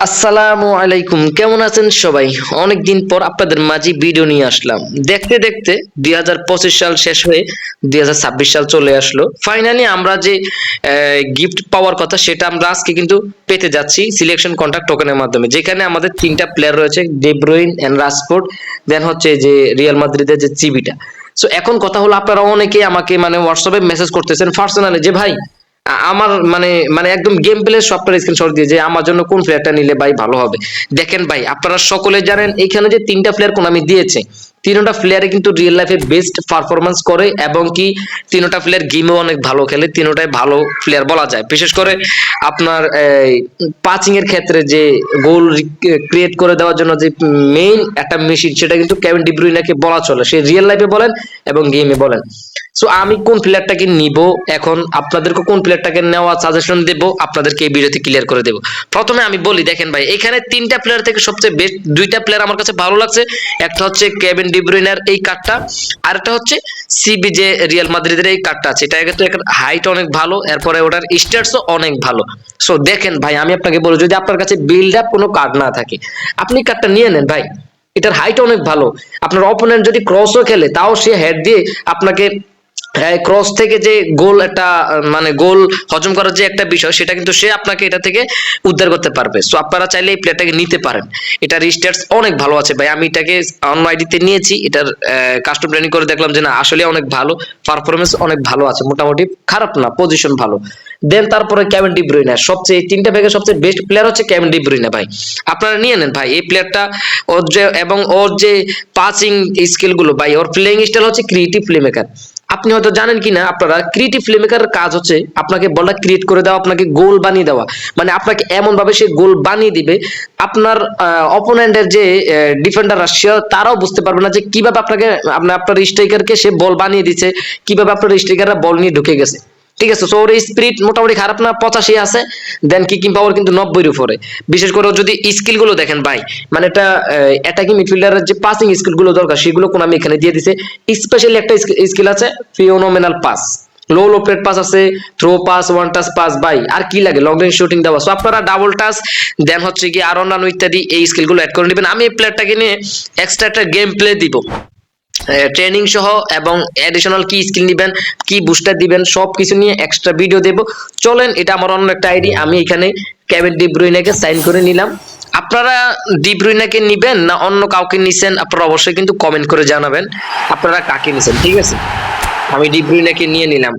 আসসালামু আলাইকুম, কেমন আছেন সবাই? অনেকদিন পর আপনাদের মাঝে ভিডিও নিয়ে আসলাম। দেখতে দেখতে দুই সাল শেষ হয়ে দুই সাল চলে আসলো। ফাইনালি আমরা যে গিফট পাওয়ার কথা সেটা আমরা আজকে কিন্তু পেতে যাচ্ছি সিলেকশন কন্ট্যাক্ট টোকেনের মাধ্যমে। যেখানে আমাদের তিনটা প্লেয়ার রয়েছে ডেব্রুইন এন্ড রাসফোর্ড দেন হচ্ছে যে রিয়াল মাদ্রিদের যে চিবিটা সো এখন কথা হলো আপনারা অনেকেই আমাকে মানে হোয়াটসঅ্যাপে মেসেজ করতেছেন পার্সোনালি যে, ভাই আমার মানে মানে একদম গেম প্লে সফটওয়্যার স্ক্রিনশট দিয়ে যে আমার জন্য কোন প্লেয়ারটা নিলে ভাই ভালো হবে। দেখেন ভাই, আপনারা সকলে জানেন এখানে যে তিনটা প্লেয়ার কোন আমি দিয়েছি। তিনটা প্লেয়ারে কিন্তু রিয়েল লাইফে বেস্ট পারফরমেন্স করে এবং কি তিনটা প্লেয়ার গেমেও অনেক ভালো খেলে, তিনটাই ভালো প্লেয়ার বলা যায়। বিশেষ করে আপনার পাচিং এর ক্ষেত্রে যে গোল ক্রিয়েট করে দেওয়ার জন্য যে মেইন একটা মেশিন সেটা কিন্তু কেভিন ডিব্রুইনাকে বলা চলে। সে রিয়েল লাইফে বলেন এবং গেমে বলেন। সো আমি কোন প্লেয়ারটাকে নিব এখন? আপনাদেরকে কোন প্লেয়ারটাকে নেওয়া সাজেশন দেব? আপনাদেরকে এই ভিডিওতে ক্লিয়ার করে দেব। প্রথমে আমি বলি, দেখেন ভাই, এখানে তিনটা প্লেয়ার থেকে সবচেয়ে বেস্ট দুইটা প্লেয়ার আমার কাছে ভালো লাগছে। একটা হচ্ছে কেভিন ডিব্রুইনার এই কার্ডটা। আর একটা হচ্ছে সিবি যে রিয়াল মাদ্রিদের এই কার্ডটা আছে। এটা কিন্তু হাইট অনেক ভালো, এরপরে ওটার স্টেটসও অনেক ভালো। সো দেখেন ভাই, আমি আপনাকে বলব যদি আপনার কাছে বিল্ড আপ কোনো কার্ড না থাকে, আপনি কার্ডটা নিয়ে নেন ভাই। এটার হাইট অনেক ভালো। আপনার অপোনেন্ট যদি ক্রসও খেলে, তাও সে হেড দিয়ে আপনাকে ক্রস থেকে যে গোল একটা মানে গোল হজম করার যে একটা বিষয়, সেটা কিন্তু সে আপনাকে এটা থেকে উদ্ধার করতে পারবে। সো আপনারা চাইলে এই প্লেয়ারটাকে নিতে পারেন। এটা রিস্টার্স অনেক ভালো আছে ভাই। আমি এটাকে অন্য আইডিতে নিয়েছি। এটার কাস্টম ট্রেনিং করে দেখলাম যে না, আসলে অনেক ভালো। পারফরমেন্স অনেক ভালো আছে। মোটামুটি খারাপ না পজিশন ভালো। দেন তারপরে ক্যাভেন ডি ব্রুইনা সবচেয়ে, এই তিনটা ব্যাগের সবচেয়ে বেস্ট প্লেয়ার হচ্ছে ক্যাভেন ডি ব্রুইনা ভাই। আপনারা নিয়ে নেন ভাই। এই প্লেয়ারটা ওর যে, এবং ওর যে পাসিং স্কিলগুলো ভাই, ওর প্লেইং স্টাইল হচ্ছে ক্রিয়েটিভ প্লে মেকার আপনি হয়তো জানেন কি না আপনারা ক্রিয়েটিভ প্লে মেকারের কাজ হচ্ছে আপনাকে বলটা ক্রিয়েট করে দেওয়া, আপনাকে গোল বানিয়ে দেওয়া। মানে আপনাকে এমন ভাবে সে গোল বানিয়ে দিবে, আপনার অপোনেন্টের যে ডিফেন্ডার রাশিয়া তারাও বুঝতে পারবে না যে কীভাবে আপনাকে, আপনার স্ট্রাইকারকে সে বল বানিয়ে দিচ্ছে কীভাবে আপনার স্ট্রাইকাররা বল নিয়ে ঢুকে গেছে। ঠিক আছে সো ওর স্পিরিট মোটামুটি খারাপ না, পঁচাশি আছে দেন কিকিং পাওয়ার কিন্তু নব্বইয়ের উপরে। বিশেষ করে যদি স্কিলগুলো দেখেন ভাই মানে এটা অ্যাটাকিং মিডফিল্ডারের যে পাসিং স্কিলগুলো দরকার, সেগুলো কোন আমি এখানে দিয়ে দিছে। স্পেশালি একটা স্কিল আছে phenomenal pass low low plate pass আছে throw pass one touch pass by আর কি লাগে? লং রেঞ্জ শুটিং দেওয়া। সো আপনারা ডাবল টাচ দেন হচ্ছে কি আর অন্যান্য ইত্যাদি এই স্কিলগুলো অ্যাড করে নেবেন। আমি এই প্লেয়ারটাকে নিয়ে এক্সট্রা একটা গেম প্লে দিব। ট্রেনিং সহ এবং অ্যাডিশনাল কি স্কিল নেবেন, কি বুস্টার দিবেন সব কিছু নিয়ে এক্সট্রা ভিডিও দেব। চলেন, এটা আমার অন্য একটা আইডি আমি এখানে ক্যাবেন ডিব্রুইনাকে সাইন করে নিলাম। আপনারা ডিব্রুইনাকে নিবেন না অন্য কাউকে নিছেন, আপনারা অবশ্যই কিন্তু কমেন্ট করে জানাবেন। আপনারা কাকে নিছেন, ঠিক আছে? আমি ডিব্রুইনাকে নিয়ে নিলাম।